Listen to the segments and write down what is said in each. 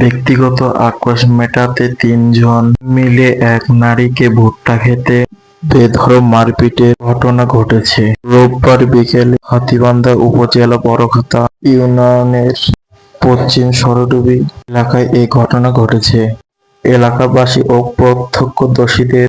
ব্যক্তিগত আক্রোশ মেটাতে তিনজন মিলে এক নারীকে ভুট্টা খেতে বেধড়ক মারপিটের ঘটনা ঘটেছে। রোববার বিকেলে হাতীবান্ধা উপজেলা বড়খাতা ইউনিয়নের পশ্চিম সরডুবি এলাকায় এই ঘটনা ঘটেছে। এলাকাবাসী ও প্রত্যক্ষদর্শীদের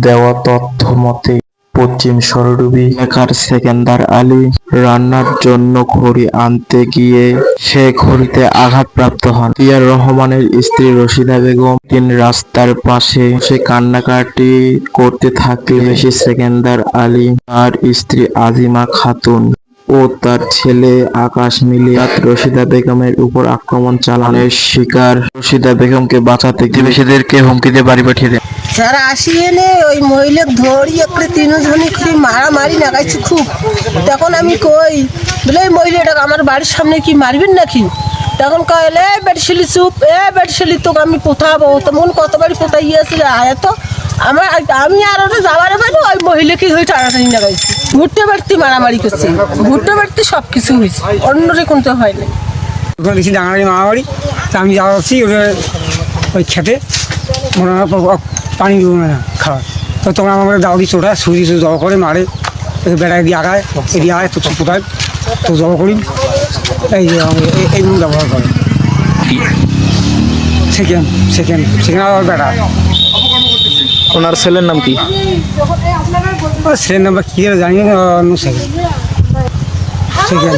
দেওয়া তথ্য মতে পশ্চিম সরডুবি এলাকার সেকেন্দার আলী রান্নার জন্য খড়ি আনতে গিয়ে সে খড়িতে আঘাতপ্রাপ্ত হন। তিয়ার রহমানের স্ত্রী রশিদা বেগম দিন রাস্তার পাশে সে কান্নাকাটি করতে থাকলে বেশি সেকেন্দার আলী তার স্ত্রী আজিমা খাতুন ও তার ছেলে আকাশ মিলিয়ে রাত রশিদা বেগমের উপর আক্রমণ চালানোর শিকার রশিদা বেগমকে বাঁচাতে প্রতিবেশীদেরকে হুমকি দিয়ে বাড়ি পাঠিয়ে দেন। যারা আসি এনে ওই মহিলাকে ধরি, একটু তিনজনই খুব মারামারি লাগাইছে খুব। তখন আমি কই, বলে এই মহিলাটাকে আমার বাড়ির সামনে কি মারবেন নাকি? তখন কইলে এ বেটশিলি চুপ, এ বেটশিলি তোকে আমি পোথাবো তেমন কতবারই পোতাই গিয়েছে আয় তো। আমার, আমি আর ওটা যাবার পারি ওই মহিলাকে হয়ে টানাটানি লাগাইছি। ঘুরতে বাড়তি মারামারি করছে, ঘুরতে বাড়তি সব কিছু হয়েছে অন্য রকম তো হয় না ওখানে মামাবাড়ি তা আমি ওটা ওই খেতে। মনে পানি দেবো না খাওয়ার তো তখন আমার দাও দিচ্ছে ওটা সুজি জল করে মারে। বেড়ায় দিয়ে আগায় এদিকে আয় তো কোথায় তো জল করি। এই যে আমি এই- এই ব্যবহার করে। সেকেন্ড সেকেন্ড সেকেন্ড আবার বেড়া। ওনার ছেলের নাম কি? ছেলের নাম্বার কী জানি না সেকেন্ড সেকেন্ড।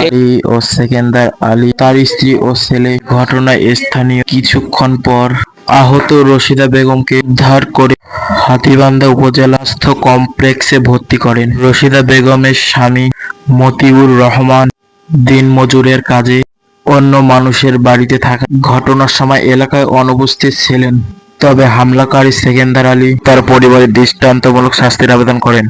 আলী ও সেকেন্দার আলী তার স্ত্রী ও ছেলে ঘটনায় স্থানীয় কিছুক্ষণ পর আহত রশিদা বেগমকে উদ্ধার করে হাতীবান্ধা উপজেলা স্বাস্থ্য কমপ্লেক্সে ভর্তি করেন। রশিদা বেগমের স্বামী মতিউর রহমান দিনমজুরের কাজে অন্য মানুষের বাড়িতে থাকা ঘটনার সময় এলাকায় অনুপস্থিত ছিলেন। তবে হামলাকারী সেকেন্দার আলী তার পরিবারের দৃষ্টান্তমূলক শাস্তির আবেদন করেন।